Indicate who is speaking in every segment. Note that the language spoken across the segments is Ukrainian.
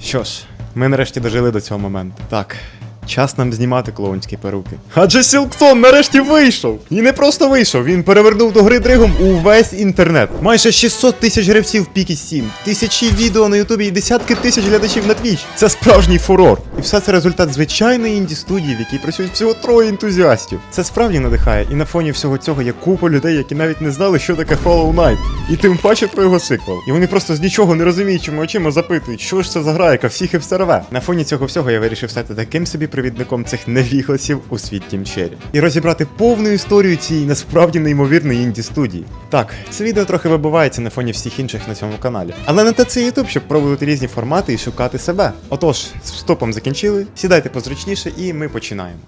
Speaker 1: Що ж, ми нарешті дожили до цього моменту. Так. Час нам знімати клоунські перуки. Адже Сілксон нарешті вийшов! І не просто вийшов, він перевернув до гри дригом увесь інтернет. Майже 600 тисяч гравців в Пікі 7, тисячі відео на Ютубі і десятки тисяч глядачів на Твіч. Це справжній фурор. І все це результат звичайної інді студії, в якій працюють всього троє ентузіастів. Це справді надихає, і на фоні всього цього є купа людей, які навіть не знали, що таке Hollow Knight. І тим паче про його сиквел. І вони просто з нічого не розуміючими очима запитують, що ж це за гра, яка всіх і все рве. На фоні цього всього я вирішив стати таким собі провідником цих невігласів у світ Тімчері. І розібрати повну історію цієї насправді неймовірної інді студії. Так, це відео трохи вибивається на фоні всіх інших на цьому каналі. Але не те це Ютуб, щоб пробувати різні формати і шукати себе. Отож, з вступом закінчили, сідайте позручніше і ми починаємо.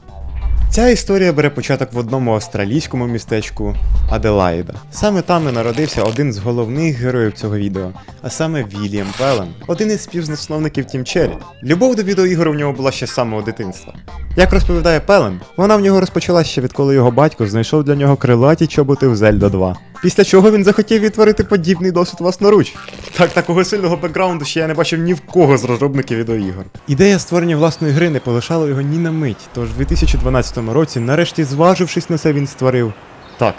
Speaker 1: Ця історія бере початок в одному австралійському містечку Аделаїда. Саме там і народився один з головних героїв цього відео, а саме Вільям Пелен, один із співзасновників Тім Черрі. Любов до відеоігор у нього була ще з самого дитинства. Як розповідає Пелен, вона в нього розпочалася ще відколи його батько знайшов для нього крилаті чоботи в Зельда 2. Після чого він захотів відтворити подібний досвід власноруч. Так, такого сильного бекграунду ще я не бачив ні в кого з розробників відеоігор. Ідея створення власної гри не полишала його ні на мить, тож в 2012 році, нарешті зважившись на це, він створив. Так,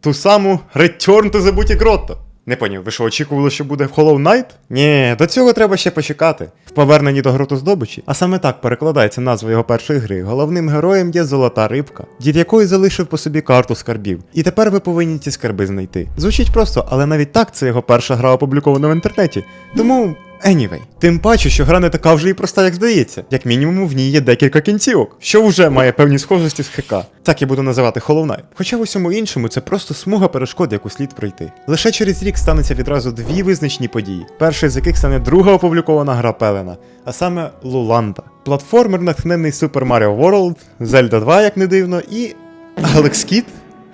Speaker 1: ту саму Return to the Booty Grotto. Не поняв, ви що очікували, що буде Hollow Knight? Ні, до цього треба ще почекати. В поверненні до гроту здобичі, а саме так перекладається назва його першої гри. Головним героєм є золота рибка, дід якої залишив по собі карту скарбів. І тепер ви повинні ці скарби знайти. Звучить просто, але навіть так це його перша гра опублікована в інтернеті. Тому. Anyway, тим паче, що гра не така вже і проста, як здається. Як мінімум, в ній є декілька кінцівок, що вже має певні схожості з ХК. Так я буду називати Hollow Knight. Хоча в усьому іншому це просто смуга перешкод, яку слід пройти. Лише через рік станеться відразу дві визначні події. Першою з яких стане друга опублікована гра Пелена, а саме Луланда. Платформер, натхнений Super Mario World, Zelda 2, як не дивно, і Alex Kidd,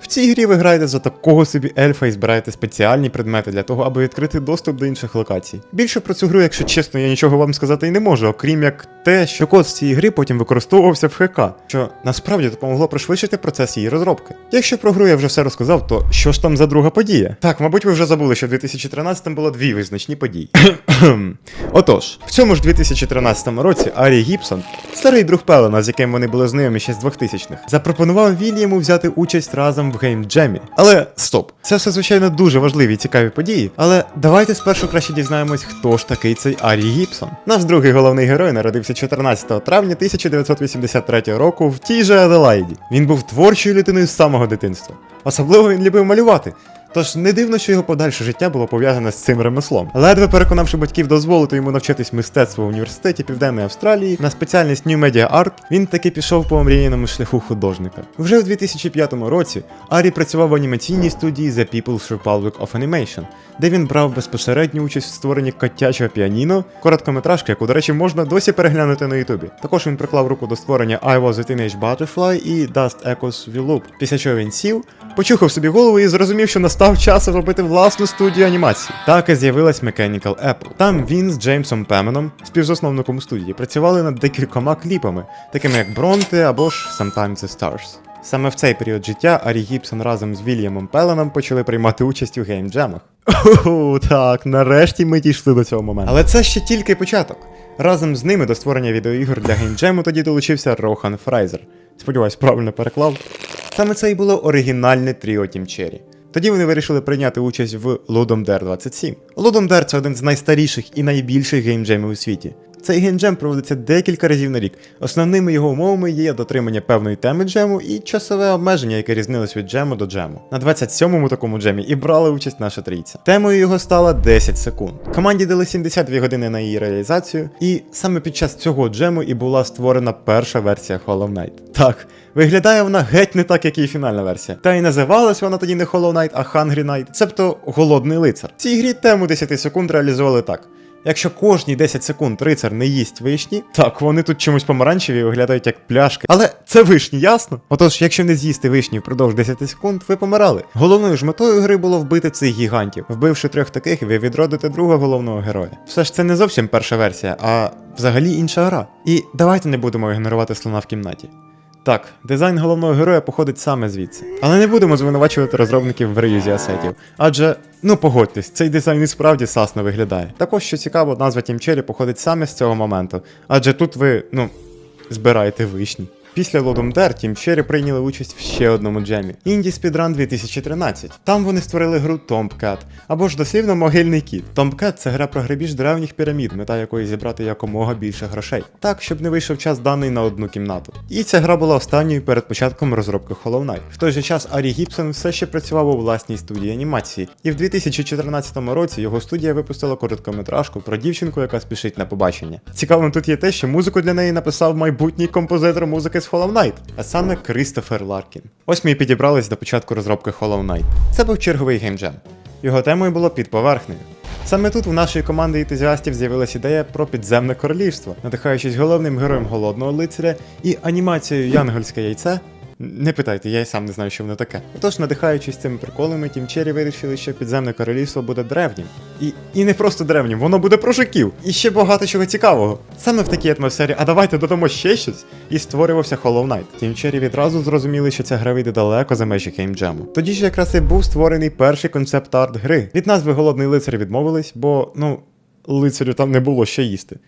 Speaker 1: в цій грі ви граєте за такого собі ельфа і збираєте спеціальні предмети для того, аби відкрити доступ до інших локацій. Більше про цю гру, якщо чесно, я нічого вам сказати і не можу, окрім як те, що код з цієї гри потім використовувався в ХК, що насправді допомогло пришвидшити процес її розробки. Якщо про гру я вже все розказав, то що ж там за друга подія? Так, мабуть, ви вже забули, що в 2013 було дві визначні події. Отож, в цьому ж 2013 році Арі Гібсон, старий друг Пелена, з яким вони були знайомі ще з 2000-х, запропонував Вільяму взяти участь разом в геймджемі. Але стоп, це все звичайно дуже важливі і цікаві події. Але давайте спершу краще дізнаємось, хто ж такий цей Арі Гіпсон. Наш другий головний герой народився 14 травня 1983 року в тій же Аделаїді. Він був творчою людиною з самого дитинства. Особливо він любив малювати. Тож не дивно, що його подальше життя було пов'язане з цим ремеслом. Ледве переконавши батьків дозволити йому навчатись мистецтву в університеті Південної Австралії на спеціальність New Media Art, він таки пішов по омріяному шляху художника. Вже у 2005 році Арі працював в анімаційній студії The People's Republic of Animation, де він брав безпосередню участь в створенні котячого піаніно, короткометражки, яку, до речі, можна досі переглянути на Ютубі. Також він приклав руку до створення I Was a Teenage Butterfly і Dust Echoes We Loop, після чого він сів, почухав собі голову і зрозумів, що настав час робити власну студію анімації. Так і з'явилась Mechanical Apple. Там він з Джеймсом Пеменом, співзасновником студії, працювали над декількома кліпами, такими як Бронте або ж Sometimes the Stars. Саме в цей період життя Арі Гібсон разом з Вільямом Пеленом почали приймати участь у геймджемах. О, так, нарешті ми дійшли до цього моменту. Але це ще тільки початок. Разом з ними до створення відеоігор для геймджему тоді долучився Рохан Фрайзер. Сподіваюсь, правильно переклав. Саме це і було оригінальне тріо Тім Черрі. Тоді вони вирішили прийняти участь в Ludum Dare 27. Ludum Dare – це один з найстаріших і найбільших геймджемів у світі. Цей геймджем проводиться декілька разів на рік. Основними його умовами є дотримання певної теми джему і часове обмеження, яке різнилось від джему до джему. На 27-му такому джемі і брали участь наша трійця. Темою його стала 10 секунд. Команді дали 72 години на її реалізацію, і саме під час цього джему і була створена перша версія Hollow Knight. Так, виглядає вона геть не так, як її фінальна версія. Та й називалась вона тоді не Hollow Knight, а Hungry Knight, цебто голодний лицар. В цій грі тему 10 секунд реалізували так. Якщо кожні 10 секунд рицар не їсть вишні, так вони тут чомусь помаранчеві виглядають як пляшки. Але це вишні, ясно? Отож, якщо не з'їсти вишні впродовж 10 секунд, ви помирали. Головною ж метою гри було вбити цих гігантів. Вбивши трьох таких, ви відродите друга головного героя. Все ж це не зовсім перша версія, а взагалі інша гра. І давайте не будемо ігнорувати слона в кімнаті. Так, дизайн головного героя походить саме звідси. Але не будемо звинувачувати розробників в реюзі асетів. Адже, ну погодьтесь, цей дизайн і справді сасно виглядає. Також, що цікаво, назва Тімчері походить саме з цього моменту. Адже тут ви, ну, збираєте вишні. Після Lodom Dare Team Cherry прийняли участь в ще одному джемі Indie Speedrun 2013. Там вони створили гру Tomcat, або ж дослівно могильний кіт. Tomcat це гра про грабіж древніх пірамід, мета якої зібрати якомога більше грошей, так щоб не вийшов час даний на одну кімнату. І ця гра була останньою перед початком розробки Hollow Knight. В той же час Арі Гібсон все ще працював у власній студії анімації, і в 2014 році його студія випустила короткометражку про дівчинку, яка спішить на побачення. Цікавим тут є те, що музику для неї написав майбутній композитор музики з Hollow Knight, а саме Крістофер Ларкін. Ось ми і підібрались до початку розробки Hollow Knight. Це був черговий геймджем. Його темою було під поверхнею. Саме тут у нашої команди ентузіастів з'явилась ідея про підземне королівство, надихаючись головним героєм голодного лицаря і анімацією Янгольське яйце. Не питайте, я й сам не знаю, що воно таке. Отож, надихаючись цими приколами, Тім Черрі вирішили, що підземне королівство буде древнім. І, і не просто древнім, воно буде про жуків. І ще багато чого цікавого. Саме в такій атмосфері, а давайте додамо ще щось. І створювався Hollow Knight. Тім Черрі відразу зрозуміли, що ця гра вийде далеко за межі геймджему. Тоді ж якраз і був створений перший концепт арт гри. Від назви Голодний лицар відмовились, бо, ну, лицарю там не було що їсти.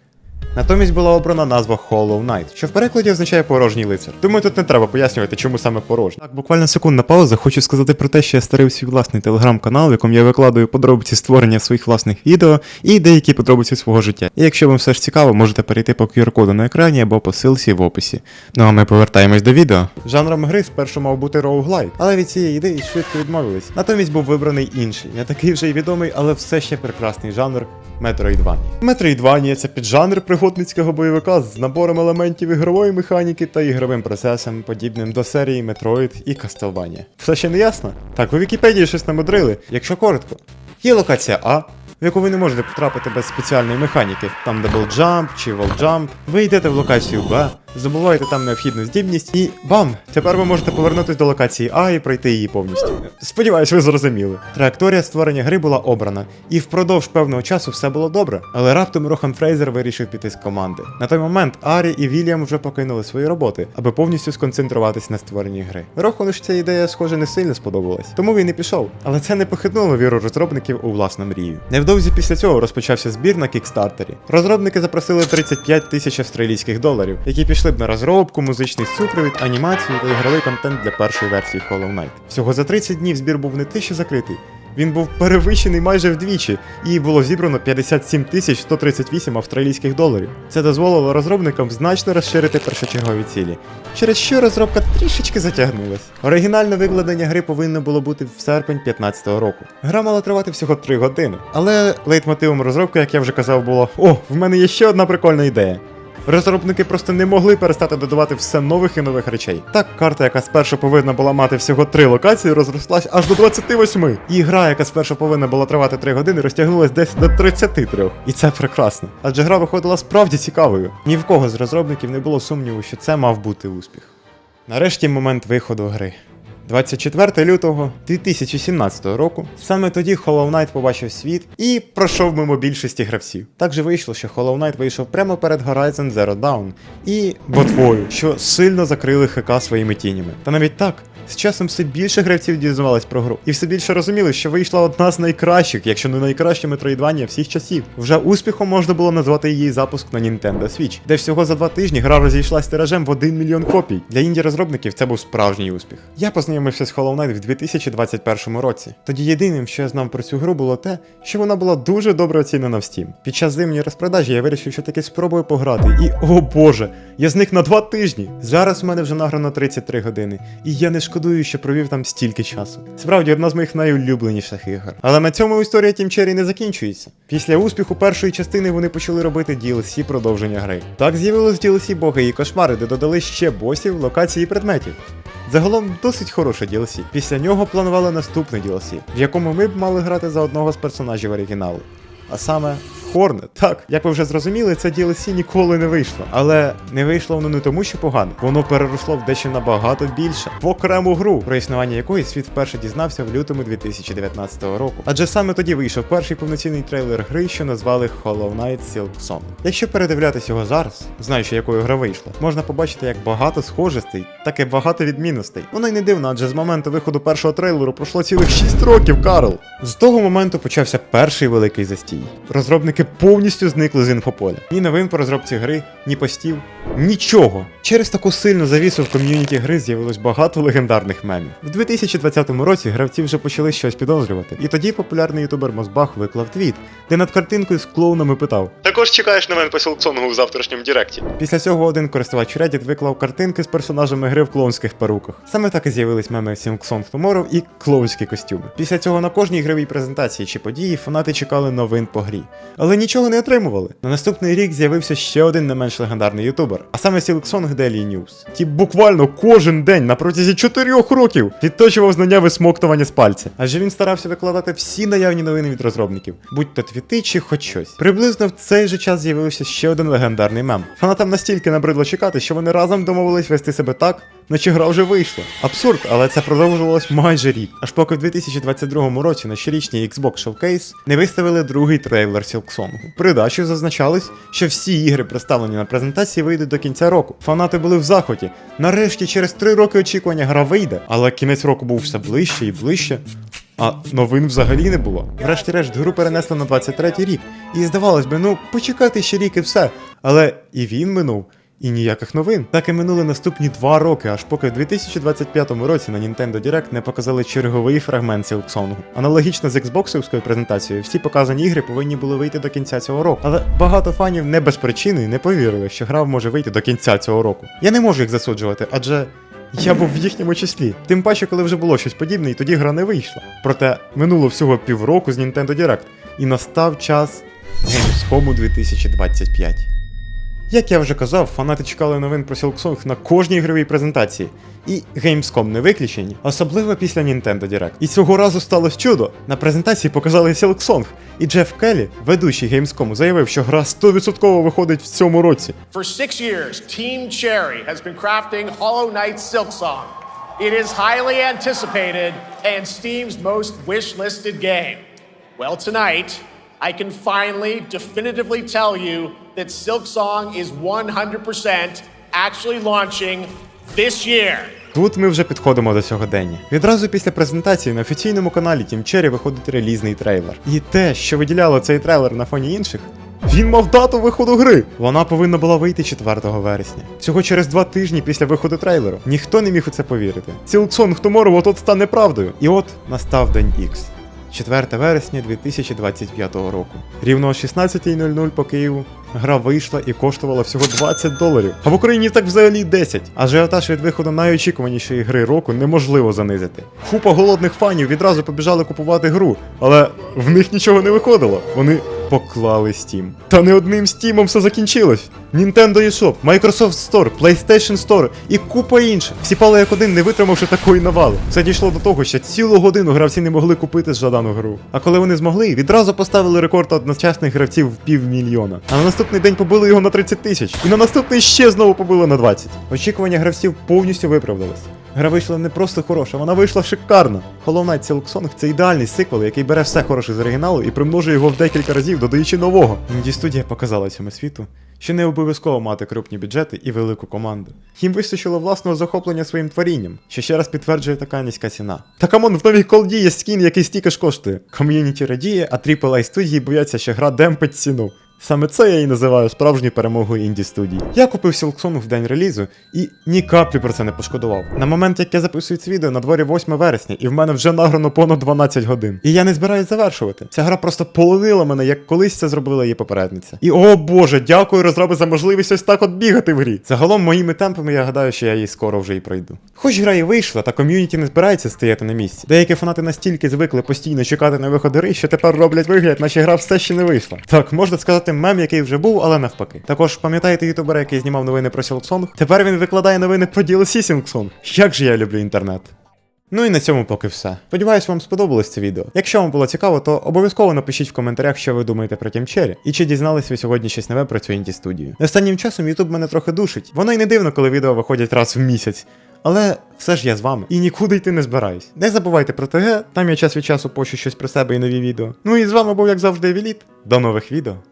Speaker 1: Натомість була обрана назва Hollow Knight, що в перекладі означає порожній лицар. Думаю, тут не треба пояснювати, чому саме порожній. Так, буквально секундна пауза. Хочу сказати про те, що я створив свій власний телеграм-канал, в якому я викладаю подробиці створення своїх власних відео і деякі подробиці свого життя. І якщо вам все ж цікаво, можете перейти по QR-коду на екрані або по ссылці в описі. Ну а ми повертаємось до відео. Жанром гри спершу мав бути роуглайк, але від цієї ідеї швидко відмовились. Натомість був вибраний інший, не такий вже й відомий, але все ще прекрасний жанр Metroidvania. Метроїдванія – це піджанр пригодницького бойовика з набором елементів ігрової механіки та ігровим процесом, подібним до серії Метроїд і Castlevania. Все ще не ясно? Так, у Вікіпедії щось намудрили. Якщо коротко, є локація А. В яку ви не можете потрапити без спеціальної механіки, там дабл джамп чи волджамп. Ви йдете в локацію Б, забуваєте там необхідну здібність, і бам! Тепер ви можете повернутися до локації А і пройти її повністю. Сподіваюсь, ви зрозуміли. Траєкторія створення гри була обрана, і впродовж певного часу все було добре. Але раптом Рохан Фрейзер вирішив піти з команди. На той момент Арі і Вільям вже покинули свої роботи, аби повністю сконцентруватись на створенні гри. Рохану ж ця ідея, схоже, не сильно сподобалась, тому він і пішов. Але це не похитнуло віру розробників у власну мрію. Невдовзі після цього розпочався збір на кікстартері. Розробники запросили 35 тисяч австралійських доларів, які пішли б на розробку, музичний супровід, анімацію та ігровий контент для першої версії Hollow Knight. Всього за 30 днів збір був не те, що закритий. Він був перевищений майже вдвічі, і було зібрано 57 тисяч 138 австралійських доларів. Це дозволило розробникам значно розширити першочергові цілі, через що розробка трішечки затягнулась. Оригінальне викладення гри повинно було бути в серпень 2015 року. Гра мала тривати всього 3 години, але лейтмотивом розробки, як я вже казав, було: О, в мене є ще одна прикольна ідея. Розробники просто не могли перестати додавати все нових і нових речей. Так, карта, яка спершу повинна була мати всього 3 локації, розрослась аж до 28. І гра, яка спершу повинна була тривати 3 години, розтягнулась десь до 33. І це прекрасно. Адже гра виходила справді цікавою. Ні в кого з розробників не було сумніву, що це мав бути успіх. Нарешті момент виходу гри. 24 лютого 2017 року. Саме тоді Hollow Knight побачив світ і пройшов мимо більшості гравців. Так же вийшло, що Hollow Knight вийшов прямо перед Horizon Zero Dawn і ботвою, що сильно закрили ХК своїми тінями. Та навіть так. З часом все більше гравців дізнавались про гру, і все більше розуміли, що вийшла одна з найкращих, якщо не найкраще метроїдвання всіх часів. Вже успіхом можна було назвати її запуск на Nintendo Switch, де всього за два тижні гра розійшлась тиражем в 1 мільйон копій. Для інді розробників це був справжній успіх. Я познайомився з Hollow Knight в 2021 році. Тоді єдиним, що я знав про цю гру, було те, що вона була дуже добре оцінена в Steam. Під час зимньої розпродажі я вирішив, що таки спробую пограти. І о боже, я зник на два тижні. Зараз у мене вже награно 33 години, і я не шкодую, що провів там стільки часу. Справді, одна з моїх найулюбленіших ігор. Але на цьому історія Team Cherry не закінчується. Після успіху першої частини вони почали робити DLC продовження гри. Так з'явилось DLC боги і кошмари, де додали ще босів, локацій і предметів. Загалом досить хороше DLC. Після нього планували наступне DLC, в якому ми б мали грати за одного з персонажів оригіналу, а саме Hornet. Так, як ви вже зрозуміли, це DLC ніколи не вийшло. Але не вийшло воно не тому, що погано, воно переросло в дещо набагато більше в окрему гру, про існування якої світ вперше дізнався в лютому 2019 року. Адже саме тоді вийшов перший повноцінний трейлер гри, що назвали Hollow Knight Silk Song. Якщо передивлятись його зараз, знаючи, якою гра вийшла, можна побачити як багато схожостей, так і багато відмінностей. Воно й не дивно, адже з моменту виходу першого трейлеру пройшло цілих 6 років, Карл. З того моменту почався перший великий застій. Розробники повністю зникли з інфополя. Ні новин по розробці гри, ні постів, нічого. Через таку сильну завісу в ком'юніті гри з'явилось багато легендарних мемів. В 2020 році гравці вже почали щось підозрювати, і тоді популярний ютубер Мозбах виклав твіт, де над картинкою з клоунами питав: Також чекаєш новин по Сілксонгу в завтрашньому Діректі. Після цього один користувач Reddit виклав картинки з персонажами гри в клоунських перуках. Саме так і з'явились меми Сілксонг Tomorrow і клоунські костюми. Після цього на кожній ігровій презентації чи події фанати чекали новин по грі, але нічого не отримували. На наступний рік з'явився ще один не менш легендарний ютубер, а саме Silksong Daily News. Ті буквально кожен день на протязі 4 років відточував знання висмоктування з пальця. Адже він старався викладати всі наявні новини від розробників, будь то твіти чи хоч щось. Приблизно в цей же час з'явився ще один легендарний мем. Фанатам настільки набридло чекати, що вони разом домовились вести себе так, наче гра вже вийшла. Абсурд, але це продовжувалось майже рік. Аж поки в 2022 році на щорічній Xbox Showcase не виставили другий трейлер Silksong. Придачу зазначалось, що всі ігри, представлені на презентації, вийдуть до кінця року. Фанати були в захваті. Нарешті, через три роки очікування гра вийде, але кінець року був все ближче і ближче. А новин взагалі не було. Врешті-решт, гру перенесли на 23-й рік. І здавалось би, ну почекати ще рік і все. Але і він минув. І ніяких новин. Так і минули наступні два роки, аж поки в 2025 році на Nintendo Direct не показали черговий фрагмент Silksong. Аналогічно з Xboxівською презентацією, всі показані ігри повинні були вийти до кінця цього року. Але багато фанів не без причини не повірили, що гра може вийти до кінця цього року. Я не можу їх засуджувати, адже. Я був в їхньому числі. Тим паче, коли вже було щось подібне, і тоді гра не вийшла. Проте минуло всього півроку з Nintendo Direct, і настав час Gamescom 2025. Як я вже казав, фанати чекали новин про Silksong на кожній ігровій презентації. І Gamescom не виключені, особливо після Nintendo Direct. І цього разу сталося чудо. На презентації показали Silksong, і Джеф Келлі, ведучий Gamescom, заявив, що гра 100% виходить в цьому році.
Speaker 2: For six years, Team Cherry has been crafting Hollow Knight Silksong. It is highly anticipated and Steam's most wish-listed game. Well, tonight, I can finally definitively tell you that Silksong is 100% actually launching this year.
Speaker 1: Тут ми вже підходимо до сьогодення. Відразу після презентації на офіційному каналі Team Cherry виходить релізний трейлер. І те, що виділяло цей трейлер на фоні інших. Він мав дату виходу гри. Вона повинна була вийти 4 вересня. Всього через два тижні після виходу трейлеру. Ніхто не міг у це повірити. Silksong Tomorrow от-от стане правдою. І от настав день X. 4 вересня 2025 року. Рівно о 16.00 по Києву гра вийшла і коштувала всього 20 доларів. А в Україні так взагалі 10. Ажіотаж від виходу найочікуванішої гри року неможливо занизити. Купа голодних фанів відразу побіжали купувати гру, але в них нічого не виходило. Вони поклали Steam. Та не одним Steam все закінчилось. Nintendo eShop, Microsoft Store, PlayStation Store і купа інших. Всі пали як один, не витримавши такої навали. Це дійшло до того, що цілу годину гравці не могли купити жадану гру. А коли вони змогли, відразу поставили рекорд одночасних гравців в півмільйона. А на наступний день побили його на 30 тисяч. І на наступний ще знову побили на 20. Очікування гравців повністю виправдались. Гра вийшла не просто хороша, вона вийшла шикарна. Hollow Knight Silksong – це ідеальний сиквел, який бере все хороше з оригіналу і примножує його в декілька разів, додаючи нового. Інді студія показала цьому світу, що не обов'язково мати крупні бюджети і велику команду. Їм вистачило власного захоплення своїм творінням, що ще раз підтверджує така низька ціна. Та камон, в новій колді є скін, який стільки ж коштує. Ком'юніті радіє, а AAA студії бояться, що гра демпить ціну. Саме це я і називаю справжньою перемогою інді студії. Я купив Silksong в день релізу і ні каплі про це не пошкодував. На момент, як я записую це відео, на дворі 8 вересня, і в мене вже награно понад 12 годин. І я не збираюсь завершувати. Ця гра просто полонила мене, як колись це зробила її попередниця. І о боже, дякую розроби за можливість ось так от бігати в грі. Загалом, моїми темпами я гадаю, що я її скоро вже і пройду. Хоч гра і вийшла, та ком'юніті не збирається стояти на місці. Деякі фанати настільки звикли постійно чекати на виход гри, що тепер роблять вигляд, наче гра все ще не вийшла. Так, можна сказати, мем, який вже був, але навпаки. Також пам'ятаєте ютубера, який знімав новини про Silksong? Тепер він викладає новини про DLC Silksong. Як же я люблю інтернет. Ну і на цьому поки все. Сподіваюсь, вам сподобалось це відео. Якщо вам було цікаво, то обов'язково напишіть в коментарях, що ви думаєте про Cherry, і чи дізнались ви сьогодні щось нове про цю інді студію. Останнім часом YouTube мене трохи душить. Воно й не дивно, коли відео виходять раз в місяць. Але все ж я з вами і нікуди йти не збираюсь. Не забувайте про ТГ, там я час від часу пощу щось про себе і нові відео. Ну і з вами був, як завжди, Віліт. До нових відео.